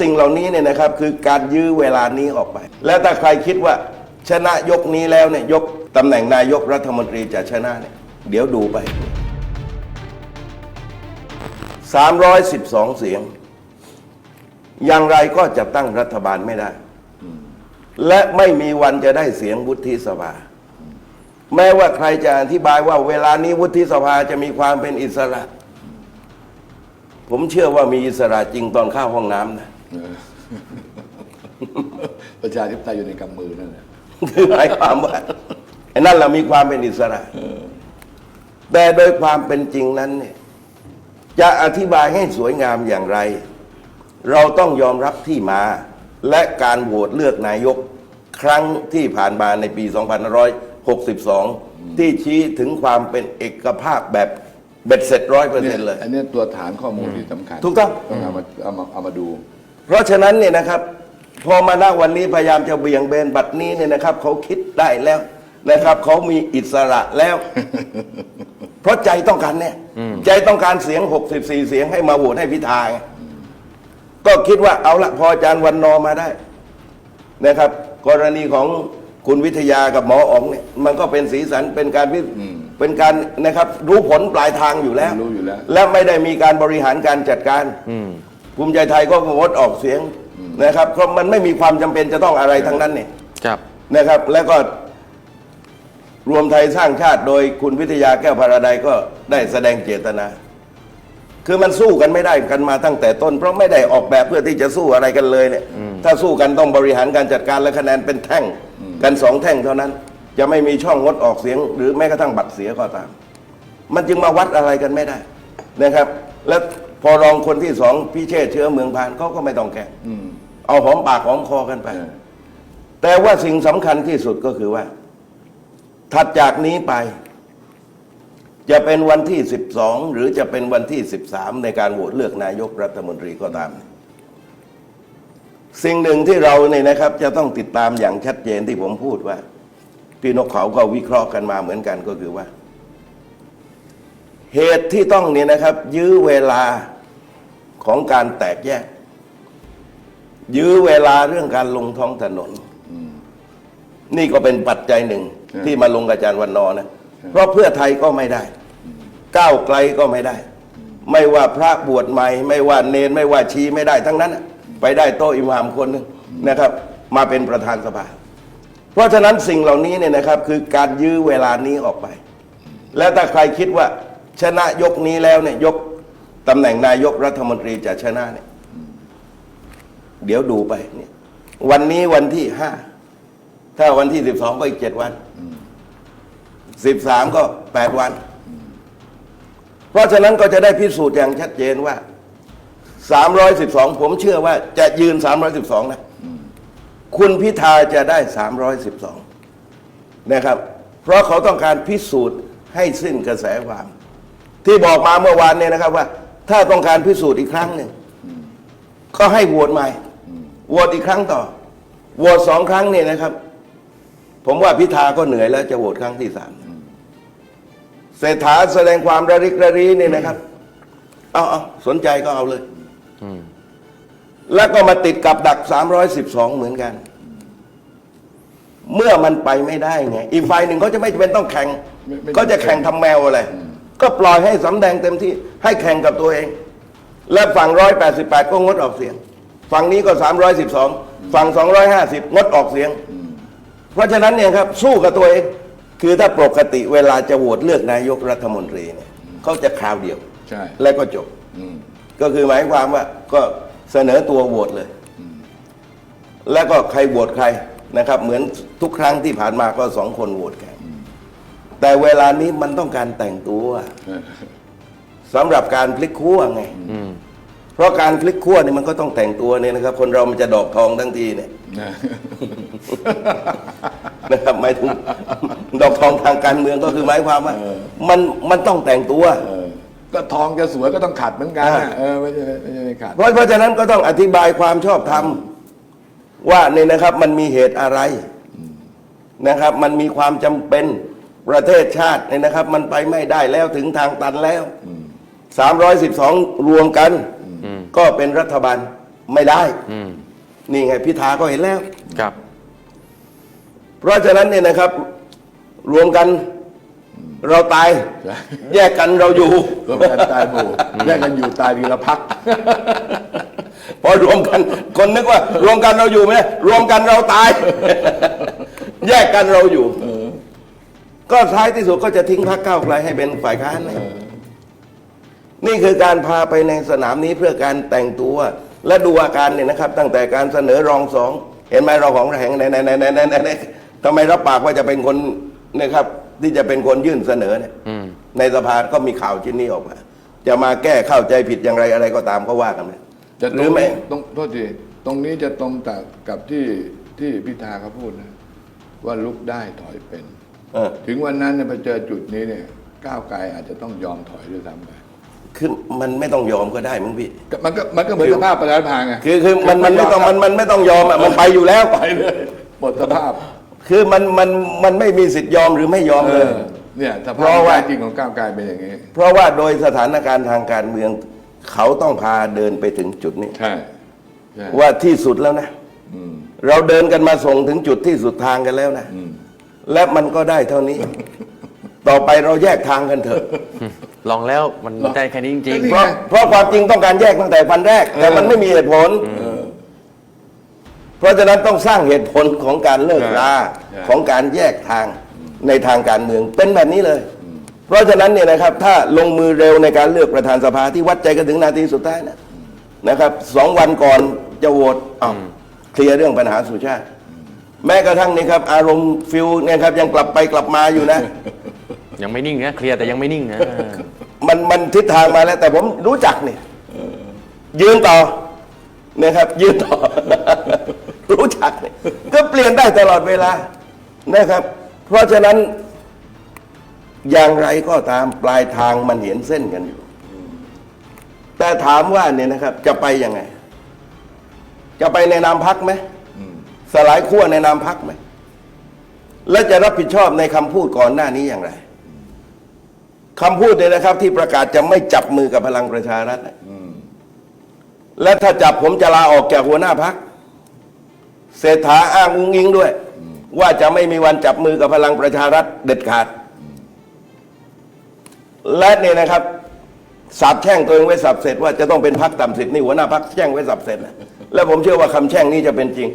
สิ่งเหล่านี้เนี่ยนะครับคือการยื้อเวลานี้ออกไป และถ้าใครคิดว่าชนะยกนี้แล้วเนี่ยยกตำแหน่งนายกรัฐมนตรีจะชนะเนี่ยเดี๋ยวดูไป 312 เสียง อย่างไรก็จะตั้งรัฐบาลไม่ได้ และไม่มีวันจะได้เสียงวุฒิสภา แม้ว่าใครจะอธิบายว่าเวลานี้วุฒิสภาจะมีความเป็นอิสระ ผมเชื่อว่ามีอิสระจริงตอนเข้าห้องน้ำนะ ประชาธิปไตยอยู่ในกำมือนั่นแหละคือหมายความว่าไอ้นั่นเรามีความเป็นอิสระแต่โดยความเป็นจริงนั้นเนี่ยจะอธิบายให้สวยงามอย่างไร เราต้องยอมรับที่มา และการโหวตเลือกนายกครั้งที่ผ่านมาในปี 2562 ที่ชี้ถึงความเป็นเอกภาพแบบเบ็ดเสร็จร้อยเปอร์เนี่เซ็ยนต์เลย อันเนี้ยตัวฐานข้อมูลที่สำคัญ ถูกต้องต้องเอามาเอามาเอามาดู เพราะฉะนั้นเนี่ยนะครับ พอมาณวันนี้พยายามจะเบี่ยงเบนบัตรนี้เนี่ยนะครับเขาคิดได้แล้วนะครับเขามีอิสระแล้ว เพราะใจต้องการเนี่ยใจต้องการเสียง 64 เสียงให้มาโหวตให้พิธาไงก็คิดว่าเอาละพออาจารย์วันนอร์มาได้นะครับ กรณีของคุณวิทยากับหมออ๋องเนี่ยมันก็เป็นสีสันเป็นการพิอืมเป็นการนะครับรู้ผลปลายทางอยู่แล้ว รู้อยู่แล้ว และไม่ได้มีการบริหารการจัดการ ภูมิใจไทยก็งดออกเสียงนะครับ เพราะมันไม่มีความจำเป็นจะต้องอะไรทั้งนั้นเนี่ยครับ นะครับ แล้วก็รวมไทยสร้างชาติโดยคุณวิทยาแก้วพาราไดยก็ได้แสดงเจตนา คือมันสู้กันไม่ได้กันมาตั้งแต่ต้น เพราะไม่ได้ออกแบบเพื่อที่จะสู้อะไรกันเลยเนี่ยถ้าสู้กันต้องบริหารการจัดการและคะแนนเป็นแท่งกันสองแท่งเท่านั้น จะไม่มีช่องงดออกเสียง หรือแม้กระทั่งบัตรเสียก็ตาม มันจึงมาวัดอะไรกันไม่ได้นะครับ แล้ว พอรองคนที่สองพิเชษฐ์เชื้อเมืองพานเขาก็ไม่ต้องแข่งอืม เอาหอมปากหอมคอกันไป เออ แต่ว่าสิ่งสำคัญที่สุดก็คือว่า ถัดจากนี้ไป จะเป็นวันที่ 12 หรือจะเป็นวันที่ 13 ในการโหวตเลือกนายกรัฐมนตรีก็ตาม สิ่งหนึ่งที่เราเนี่ยนะครับ จะต้องติดตามอย่างชัดเจนที่ผมพูดว่า พี่นกเขาก็วิเคราะห์กันมาเหมือนกันก็คือว่า เหตุที่ต้องเนี่ยนะครับ ยื้อเวลา ของการแตกแยก ยื้อเวลาเรื่องการลงท้องถนน นี่ก็เป็นปัจจัยหนึ่งใช่ที่มาลงกับอาจารย์วันนอร์นะ เพราะเพื่อไทยก็ไม่ได้ ก้าวไกลก็ไม่ได้ ไม่ว่าพระบวชใหม่ ไม่ว่าเนนไม่ว่าชีไม่ได้ทั้งนั้นน่ะไปได้โตะอิหมามคนหนึ่งนะครับ มาเป็นประธานสภา เพราะฉะนั้นสิ่งเหล่านี้เนี่ยนะครับ คือการยื้อเวลานี้ออกไป และถ้าใครคิดว่าชนะยกนี้แล้วเนี่ยยก ตำแหน่งนายกรัฐมนตรีจะชนะเนี่ย เดี๋ยวดูไปเนี่ย วันนี้วันที่ห้าถ้าวันที่สิบสองก็อีกเจ็ดวันสิบสามก็แปดวัน เพราะฉะนั้นก็จะได้พิสูจน์อย่างชัดเจนว่าสามร้อยสิบสองผมเชื่อว่าจะยืนสามร้อยสิบสองนะคุณพิธาจะได้สามร้อยสิบสองนะครับ เพราะเขาต้องการพิสูจน์ให้สิ้นกระแสความ ที่บอกมาเมื่อวานเนี่ยนะครับว่า ถ้าต้องการพิสูจน์อีกครั้งหนึ่งก็ให้โหวตใหม่โหวตอีกครั้งต่อโหวตสองครั้งเนี่ยนะครับ ผมว่าพิธาก็เหนื่อยแล้วจะโหวตครั้งที่สามเศรษฐาแสดงความระริกระรีเนี่ยนะครับ เอาเอาสนใจก็เอาเลยแล้วก็มาติดกับดัก312เหมือนกัน เมื่อมันไปไม่ได้ไงอีกฝ่ายหนึ่งเขาจะไม่จำเป็นต้องแข่งไม่ไม่ก็จะแข่งทำแมวอะไร ก็ปล่อยให้สำแดงเต็มที่ให้แข่งกับตัวเอง และฝั่ง188ก็งดออกเสียง ฝั่งนี้ก็312ฝั่ง250งดออกเสียง เพราะฉะนั้นเนี่ยครับสู้กับตัวเอง คือถ้าปกติเวลาจะโหวตเลือกนายกรัฐมนตรีเนี่ยเขาจะคราวเดียวใช่แล้วก็จบอืมก็คือหมายความว่าก็เสนอตัวโหวตเลย แล้วก็ใครโหวตใครนะครับ เหมือนทุกครั้งที่ผ่านมาก็สองคนโหวตแข่ง แต่เวลานี้มันต้องการแต่งตัวเออสำหรับการพลิกขั้วไงเพราะการพลิกขั้วนี่มันก็ต้องแต่งตัวเนี่ยนะครับ คนเรามันจะดอกทองทั้งทีเนี่ยนะนะครับหมายถึงดอกทองทางการเมืองก็คือหมายความว่ามันมันต้องแต่งตัวเออก็ทองจะสวยก็ต้องขัดเหมือนกันนะอ่าเออไม่ใช่ไม่ใช่ไม่ขัดเพราะเพราะฉะนั้นก็ต้องอธิบายความชอบธรรมว่าเนี่ยนะครับ มันมีเหตุอะไรนะครับ มันมีความจำเป็น ประเทศชาติเนี่ยนะครับ มันไปไม่ได้แล้วถึงทางตันแล้วสามร้อยสิบสองรวมกัน ก็เป็นรัฐบาลไม่ได้ อืมนี่ไงพิธาก็เห็นแล้ว ครับ เพราะฉะนั้นเนี่ยนะครับ รวมกันเราตาย ใช่ แยกกันเราอยู่ รวมกันตายหมู่แยกกันอยู่ตายทีละพัก พอรวมกัน คนนึกว่ารวมกันเราอยู่ไหมรวมกันเราตาย แยกกันเราอยู่ ก็ท้ายที่สุดก็จะทิ้งพรรคก้าวไกลให้เป็นฝ่ายค้านนะนี่คือการพาไปในสนามนี้เพื่อการแต่งตัว และดูอาการเนี่ยนะครับ ตั้งแต่การเสนอรองสองเห็นไหมรองของแห่งไหนไหนไหนไหนไหนไหนไหนทำไมรับปากว่าจะเป็นคนนะครับ ที่จะเป็นคนยื่นเสนอเนี่ยอืมในสภาก็มีข่าวชิ้นนี้ออกมาจะมาแก้เข้าใจผิดอย่างไรอะไรก็ตามก็ว่ากันไปจะหตรรืองไม่ตรงโทษทีตรงนี้จะตรงกับกับที่ที่พิธาเขาพูดนะ ว่าลุกได้ถอยเป็น เออ ถึงวันนั้นเนี่ยพอเจอจุดนี้เนี่ยก้าวไกลอาจจะต้องยอมถอยด้วยซ้ำไปคือมันไม่ต้องยอมก็ได้มั้งพี่ ก็มันก็มันก็เหมือนสภาพประชาธิปไตยไงคือคือมันมันไม่ต้องมันมันไม่ต้องยอมอะมันไปอยู่แล้ว ไปเลยหมดสภาพคือมันมันมันไม่มีสิทธิ์ยอมหรือไม่ยอมเอเลย อเนี่ยสเพภาพราะว่า จริงของก้าวไกลเป็นอย่างนี้ เพราะว่าโดยสถานการณ์ทางการเมือง เขาต้องพาเดินไปถึงจุดนี้ ใช่ใช่ว่าที่สุดแล้วนะ อืม เราเดินกันมาส่งถึงจุดที่สุดทางกันแล้วนะ อืม และมันก็ได้เท่านี้ ต่อไปเราแยกทางกันเถอะ ลองแล้วมันได้แค่นี้จริงก็นี่เพราะเพราะความจริงต้องการแยกตั้งแต่วันแรก แต่มันไม่มีเหตุผล เพราะฉะนั้นต้องสร้างเหตุผลของการเลิกราใช่ของการแยกทางในทางการเมืองเป็นแบบนี้เลย เพราะฉะนั้นเนี่ยนะครับ ถ้าลงมือเร็วในการเลือกประธานสภาที่วัดใจกันถึงนาทีสุดท้ายนะนะครับสองวันก่อนจะโหวตอ้าวเคลียร์เรื่องปัญหาสุชาติ แม้กระทั่งนี่ครับ อารมณ์ฟิลเนี่ยครับยังกลับไปกลับมาอยู่นะๆยังไม่นิ่งนะเคลียร์แต่ยังไม่นิ่งนะมันมันทิศทางมาแล้ว แต่ผมรู้จักเนี่ยยืนต่อนะครับ ยืนต่อ รู้จักเนี่ยก็เปลี่ยนได้ตลอดเวลานะครับ เพราะฉะนั้นอย่างไรก็ตามปลายทางมันเห็นเส้นกันอยู่ แต่ถามว่าเนี่ยนะครับ จะไปยังไง จะไปในนามพักไหม สลายขั้วในนามพักไหม และจะรับผิดชอบในคำพูดก่อนหน้านี้อย่างไรคำพูดเนี่ยนะครับ ที่ประกาศจะไม่จับมือกับพลังประชารัฐน่ะและถ้าจับผมจะลาออกจากหัวหน้าพักเศรษฐาอ้างอุ้งอิงด้วย ว่าจะไม่มีวันจับมือกับพลังประชารัฐเด็ดขาด และเนี่ยนะครับสาบแช่งตัวเองไว้สับเสร็จว่าจะต้องเป็นพักต่ำสิทธิ์นี่หัวหน้าพักแช่งไว้สับเสร็จนะและผมเชื่อว่าคำแช่งนี้จะเป็นจริง